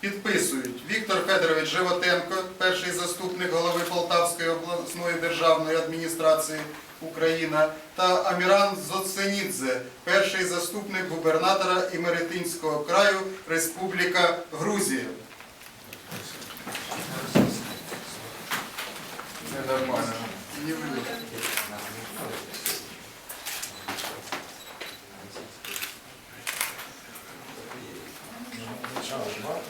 Підписують Віктор Федорович Животенко, перший заступник голови Полтавської обласної державної адміністрації Україна, та Аміран Зоценідзе, перший заступник губернатора Імеретинського краю Республіка Грузія. Ненормально. Не changement.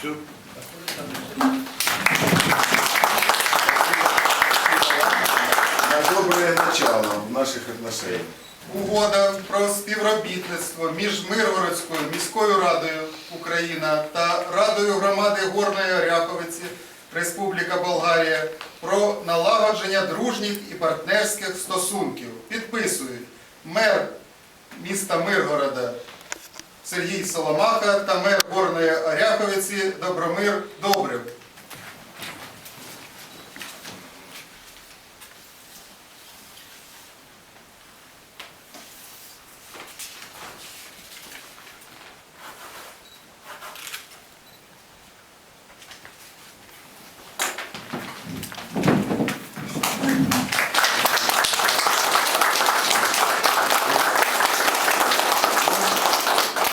Sur начало наших отношений. Угода про співробітництво між Миргородською міською радою Україна та Радою громади Горної Оряховиці Республіка Болгарія про налагодження дружніх і партнерських стосунків. Підписують мер міста Миргорода Сергій Соломаха та мер Горної Оряховиці Добромир Добрив.